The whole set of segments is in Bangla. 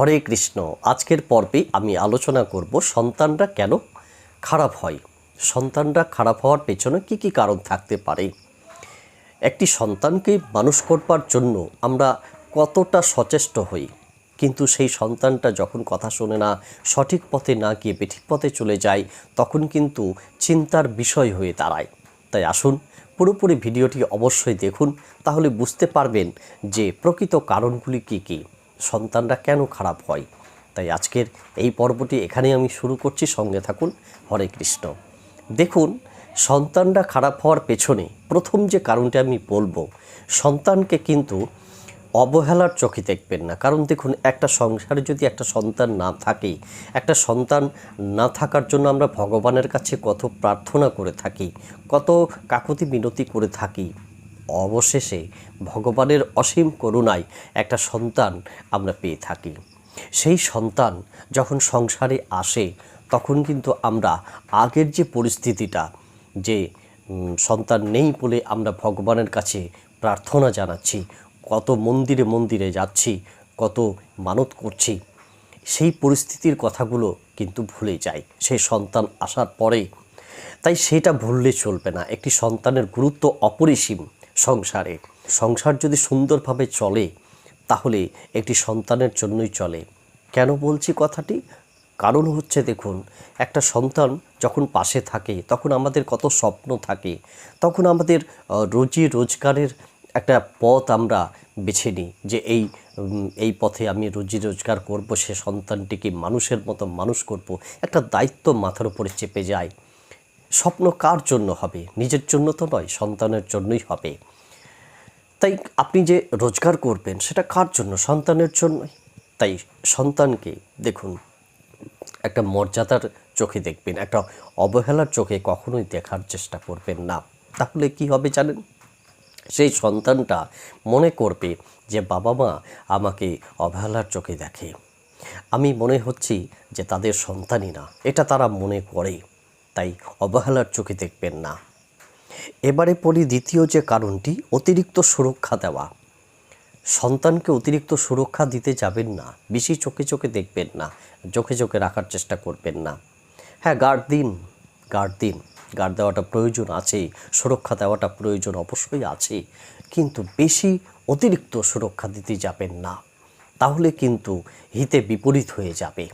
হরে কৃষ্ণ, আজকের পর্বে আমি আলোচনা করব সন্তানরা কেন খারাপ হয়। সন্তানরা খারাপ হওয়ার পেছনে কি কি কারণ থাকতে পারে? একটি সন্তানকে মানুষ করবার জন্য আমরা কতটা সচেষ্ট হই? কিন্তু সেই সন্তানটা যখন কথা শোনে না, সঠিক পথে না গিয়ে বেঠিক পথে চলে যায়, তখন কিন্তু চিন্তার বিষয় হয়ে দাঁড়ায়। তাই আসুন, পুরোপুরি ভিডিওটি অবশ্যই দেখুন, তাহলে বুঝতে পারবেন যে প্রকৃত কারণগুলি কী কী। সন্তানরা কেন খারাপ হয়? তাই আজকের এই পর্বটি এখানেই আমি শুরু করছি। সঙ্গে থাকুন। হরে কৃষ্ণ। দেখুন, সন্তানরা খারাপ হওয়ার পেছনে প্রথম যে কারণটি আমি বলব, সন্তানকে কিন্তু অবহেলার চোখে দেখবেন না। কারণ দেখুন, একটা সংসারে যদি একটা সন্তান না থাকে, একটা সন্তান না থাকার জন্য আমরা ভগবানের কাছে কত প্রার্থনা করে থাকি, কত কাকুতি মিনতি করে থাকি অবশেষে ভগবানের অসীম করুণায় একটা সন্তান আমরা পেয়ে থাকি। সেই সন্তান যখন সংসারে আসে, তখন কিন্তু আমরা আগের যে পরিস্থিতিটা, যে সন্তান নেই বলে আমরা ভগবানের কাছে প্রার্থনা জানাচ্ছি, কত মন্দিরে মন্দিরে যাচ্ছি, কত মানত করছি, সেই পরিস্থিতির কথাগুলো কিন্তু ভুলে যায় সেই সন্তান আসার পরে, তাই সেটা ভুললে চলবে না। একটি সন্তানের গুরুত্ব অপরিসীম। সংসারে। সংসার যদি সুন্দরভাবে চলে, তাহলে একটি সন্তানের জন্যই চলে। কেন বলছি কথাটি? কারণ হচ্ছে দেখুন, একটা সন্তান যখন পাশে থাকে, তখন আমাদের কত স্বপ্ন থাকে, তখন আমাদের রোজি রোজগারের একটা পথ আমরা বেছে নিই যে এই এই পথে আমি রুজি রোজগার করব, সে সন্তানটিকে মানুষের মতো মানুষ করব। একটা দায়িত্ব মাথার উপরে চেপে যায়। স্বপ্ন কার জন্য হবে? নিজের জন্য তো নয়, সন্তানের জন্যই হবে। তাই আপনি যে রোজগার করবেন, সেটা কার জন্য? সন্তানের জন্যই। তাই সন্তানকে দেখুন, একটা মর্যাদার চোখে দেখবেন, একটা অবহেলার চোখে কখনোই দেখার চেষ্টা করবেন না। তাহলে কি হবে জানেন? সেই সন্তানটা মনে করবে যে বাবা মা আমাকে অবহেলার চোখে দেখে। আমি মনে হচ্ছি যে তাদের সন্তানই না, এটা তারা মনে করে। তাই অবহেলার চোখে দেখবেন না। এবারে পড়ি দ্বিতীয় যে কারণটি, অতিরিক্ত সুরক্ষা দেওয়া। সন্তানকে অতিরিক্ত সুরক্ষা দিতে যাবেন না, বেশি চোখে চোখে দেখবেন না, চোখে চোখে রাখার চেষ্টা করবেন না। হ্যাঁ গার্ড দিন গার্ড দিন। গার্ড দেওয়াটা প্রয়োজন আছে, সুরক্ষা দেওয়াটা প্রয়োজন অবশ্যই আছে, কিন্তু বেশি অতিরিক্ত সুরক্ষা দিতে যাবেন না। তাহলে কিন্তু হিতে বিপরীত হয়ে যাবে।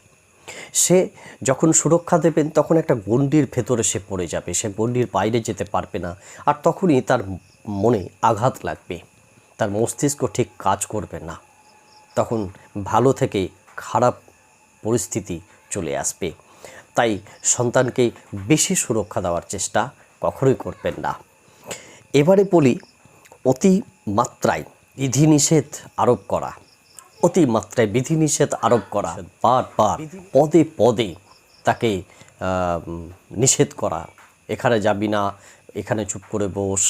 সে যখন সুরক্ষা দেবেন, তখন একটা গণ্ডির ভেতরে সে পড়ে যাবে। সে গণ্ডির বাইরে যেতে পারবে না। আর তখনই তার মনে আঘাত লাগবে। তার মস্তিষ্ক ঠিক কাজ করবে না। তখন ভালো থেকে খারাপ পরিস্থিতি চলে আসবে। তাই সন্তানকে বেশি সুরক্ষা দেওয়ার চেষ্টা কখনোই করবেন না। এবারে বলি অতি মাত্রায় বিধিনিষেধ আরোপ করা। অতি মাত্রায় বিধিনিষেধ আরোপ করা বারবার পদে পদে তাকে নিষেধ করা। এখানে যাবি না এখানে চুপ করে বস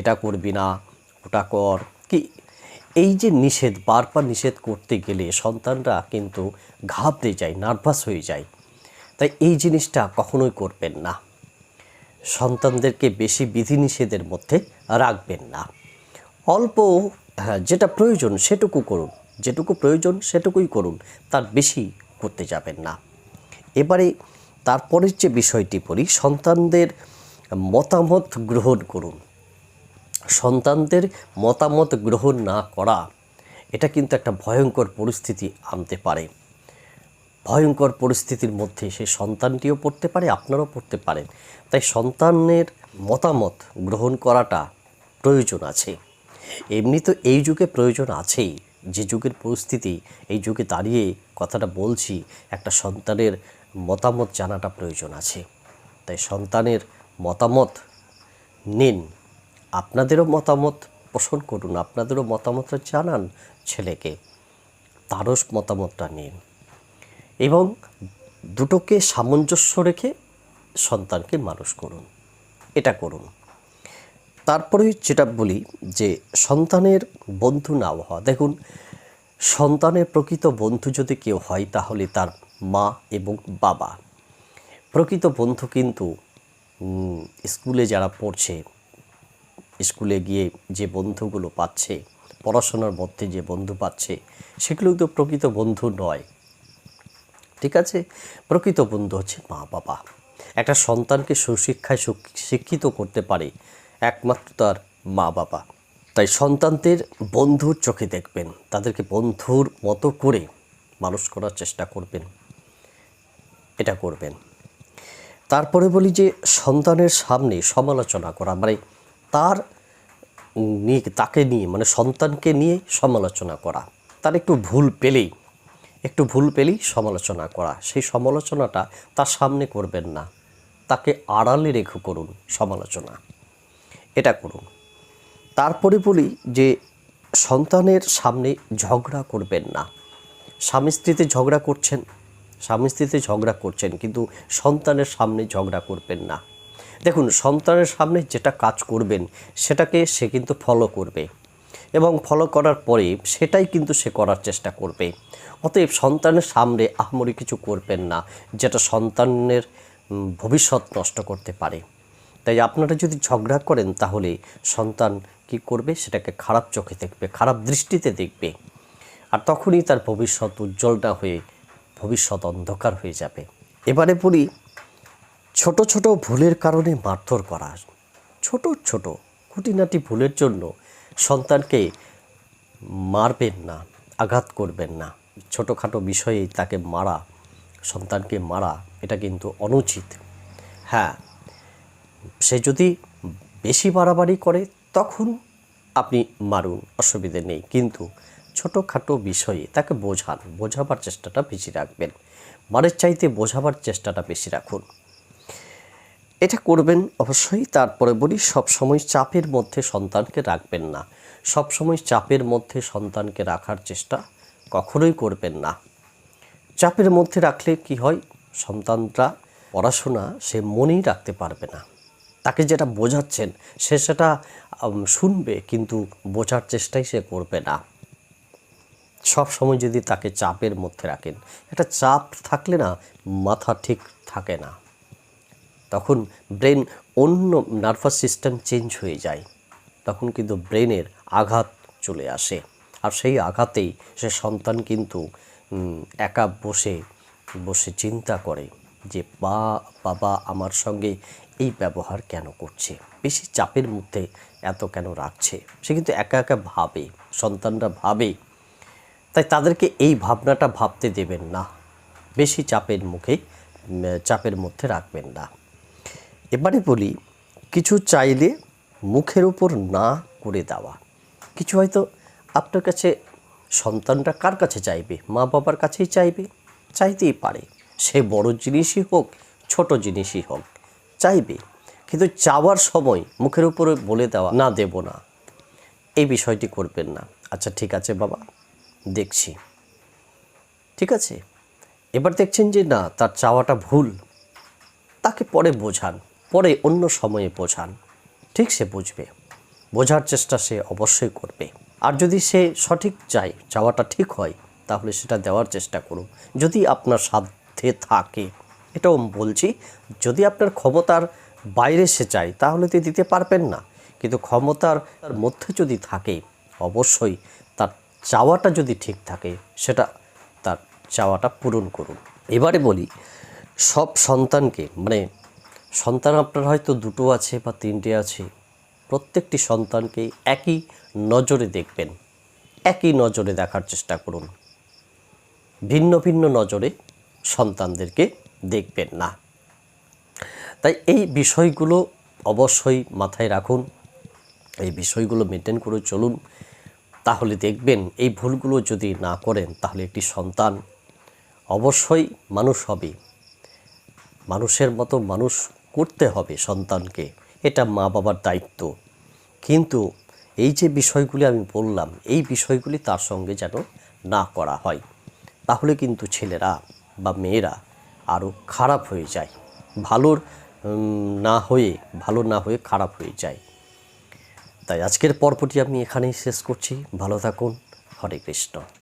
এটা করবি না ওটা কর। কি? এই যে নিষেধ বারবার নিষেধ করতে গেলে সন্তানরা কিন্তু ঘাবড়ে যায় নার্ভাস হয়ে যায়। তাই এই জিনিসটা কখনোই করবেন না। সন্তানদেরকে বেশি বিধিনিষেধের মধ্যে রাখবেন না। অল্প হ্যাঁ, যেটা প্রয়োজন সেটুকু করুন। যেটুকু প্রয়োজন সেটুকুই করুন, তার বেশি করতে যাবেন না। এবারে তারপরের যে বিষয়টি পড়ি, সন্তানদের মতামত গ্রহণ করুন। সন্তানদের মতামত গ্রহণ না করা, এটা কিন্তু একটা ভয়ঙ্কর পরিস্থিতি আনতে পারে। ভয়ঙ্কর পরিস্থিতির মধ্যে সে সন্তানটিও পড়তে পারে, আপনারাও পড়তে পারেন তাই সন্তানের মতামত গ্রহণ করাটা প্রয়োজন আছে। এমনি তো এই যুগে প্রয়োজন আছেই। যে যুগের পরিস্থিতি, এই যুগে দাঁড়িয়ে কথাটা বলছি, একটা সন্তানের মতামত জানাটা প্রয়োজন আছে। তাই সন্তানের মতামত নিন। আপনাদেরও মতামত পোষণ করুন, আপনাদেরও মতামতটা জানান ছেলেকে। তারও মতামতটা নিন। এবং দুটোকে সামঞ্জস্য রেখে সন্তানকে মানুষ করুন। এটা করুন। তারপরে যেটা বলি যে সন্তানের বন্ধু না হওয়া। দেখুন, সন্তানের প্রকৃত বন্ধু যদি কেউ হয়, তাহলে তার মা এবং বাবা। প্রকৃত বন্ধু কিন্তু স্কুলে যারা পড়ছে, স্কুলে গিয়ে যে বন্ধুগুলো পাচ্ছে, পড়াশোনার মধ্যে যে বন্ধু পাচ্ছে সেগুলো তো প্রকৃত বন্ধু নয়। ঠিক আছে? প্রকৃত বন্ধু হচ্ছে মা বাবা একটা সন্তানকে সুশিক্ষায় শিক্ষিত করতে পারে একমাত্র তার মা বাবা তাই সন্তানদের বন্ধুর চোখে দেখবেন, তাদেরকে বন্ধুর মতো করে মানুষ করার চেষ্টা করবেন, এটা করবেন। তারপরে বলি যে, সন্তানের সামনে সমালোচনা করা মানে তার নিয়ে, তাকে নিয়ে মানে সন্তানকে নিয়ে সমালোচনা করা। তার একটু ভুল পেলেই, একটু ভুল পেলেই সমালোচনা করা। সেই সমালোচনাটা তার সামনে করবেন না। তাকে আড়ালে রেখে করুন সমালোচনা। এটা করুন। তারপরে বলি যে সন্তানের সামনে ঝগড়া করবেন না। স্বামী স্ত্রীতে ঝগড়া করছেন, স্বামী স্ত্রীতে ঝগড়া করছেন, কিন্তু সন্তানের সামনে ঝগড়া করবেন না। দেখুন, সন্তানের সামনে যেটা কাজ করবেন, সেটাকে সে কিন্তু ফলো করবে এবং ফলো করার পরে সেটাই কিন্তু সে করার চেষ্টা করবে। অতএব সন্তানের সামনে আহমরি কিছু করবেন না, যেটা সন্তানের ভবিষ্যৎ নষ্ট করতে পারে। তাই আপনারা যদি ঝগড়া করেন তাহলে সন্তান কি করবে? সেটাকে খারাপ চোখে দেখবে, খারাপ দৃষ্টিতে দেখবে। আর তখনই তার ভবিষ্যৎ উজ্জ্বল না হয়ে, ভবিষ্যৎ অন্ধকার হয়ে যাবে। এবারে বলি ছোট ছোট ভুলের কারণে মারধর করা। ছোট ছোট, খুঁটিনাটি ভুলের জন্য সন্তানকে মারবেন না, আঘাত করবেন না। ছোটোখাটো বিষয়েই তাকে মারা, সন্তানকে মারা, এটা কিন্তু অনুচিত। হ্যাঁ সে যদি বেশি বাড়াবাড়ি করে, তখন আপনি মারুন, অসুবিধে নেই। কিন্তু ছোটোখাটো বিষয়ে তাকে বোঝান, বোঝাবার চেষ্টাটা বেশি রাখবেন। মারের চাইতে বোঝাবার চেষ্টাটা বেশি রাখুন। এটা করবেন অবশ্যই তারপরে বলি সব সময় চাপের মধ্যে সন্তানকে রাখবেন না। সবসময় চাপের মধ্যে সন্তানকে রাখার চেষ্টা কখনোই করবেন না। চাপের মধ্যে রাখলে কি হয়? সন্তানরা পড়াশোনা সে মনেই রাখতে পারবে না। তাকে যেটা বোঝাচ্ছেন, সে সেটা শুনবে কিন্তু বোঝার চেষ্টাই সে করবে না। সব সময় যদি তাকে চাপের মধ্যে রাখেন, একটা চাপ থাকলে না মাথা ঠিক থাকে না। তখন ব্রেন অন্য নার্ভাস সিস্টেম চেঞ্জ হয়ে যায়। তখন কিন্তু ব্রেনের আঘাত চলে আসে। আর সেই আঘাতেই সে সন্তান কিন্তু একা বসে বসে চিন্তা করে। যে বা, বাবা আমার সঙ্গে এই ব্যবহার কেন করছে? বেশি চাপের মধ্যে এত কেন রাখছে? সে কিন্তু একা একা ভাবে, সন্তানরা ভাবে। তাই তাদেরকে এই ভাবনাটা ভাবতে দেবেন না। বেশি চাপের মুখে চাপের মধ্যে রাখবেন না। এবারে বলি, কিছু চাইলে মুখের উপর না করে দেওয়া। কিছু হয়তো আপনার কাছে সন্তানরা কার কাছে চাইবে? মা বাবার কাছেই চাইবে? চাইতেই পারে। সে বড় জিনিসই হোক, ছোট জিনিসই হোক, চাইবে। কিন্তু চাওয়ার সময় মুখের উপরে বলে দেওয়া, না দেব না। এই বিষয়টি করবেন না। আচ্ছা ঠিক আছে বাবা, দেখছি। ঠিক আছে? এবার দেখছেন যে না, তার চাওয়াটা ভুল। তাকে পরে বোঝান, পরে অন্য সময়ে বোঝান। ঠিক সে বুঝবে। বোঝার চেষ্টা সে অবশ্যই করবে। আর যদি সে সঠিক চায়, চাওয়াটা ঠিক হয়, তাহলে সেটা দেওয়ার চেষ্টা করুন। যদি আপনার সাধ্যে থাকে। এটাও বলছি, যদি আপনার ক্ষমতার বাইরে সে চায় তাহলে তো দিতে পারবেন না। কিন্তু ক্ষমতার তার মধ্যে যদি থাকে, অবশ্যই তার চাওয়াটা যদি ঠিক থাকে, সেটা তার চাওয়াটা পূরণ করুন। এবারে বলি, সব সন্তানকে মানে সন্তান আপনার হয়তো দুটো আছে বা তিনটে আছে, প্রত্যেকটি সন্তানকে একই নজরে দেখবেন। একই নজরে দেখার চেষ্টা করুন। ভিন্ন ভিন্ন নজরে সন্তানদেরকে দেখবেন না। তাই এই বিষয়গুলো অবশ্যই মাথায় রাখুন, এই বিষয়গুলো মেনটেন করে চলুন। তাহলে দেখবেন এই ভুলগুলো যদি না করেন, তাহলে একটি সন্তান অবশ্যই মানুষ হবে। মানুষের মতো মানুষ করতে হবে সন্তানকে, এটা মা বাবার দায়িত্ব। কিন্তু এই যে বিষয়গুলি আমি বললাম, এই বিষয়গুলি তার সঙ্গে যেন না করা হয়, তাহলে কিন্তু ছেলেরা বা মেয়েরা আরও খারাপ হয়ে যায়। ভালোর না হয়ে, ভালো না হয়ে খারাপ হয়ে যায়। তাই আজকের পর্বটি আমি এখানেই শেষ করছি। ভালো থাকুন। হরে কৃষ্ণ।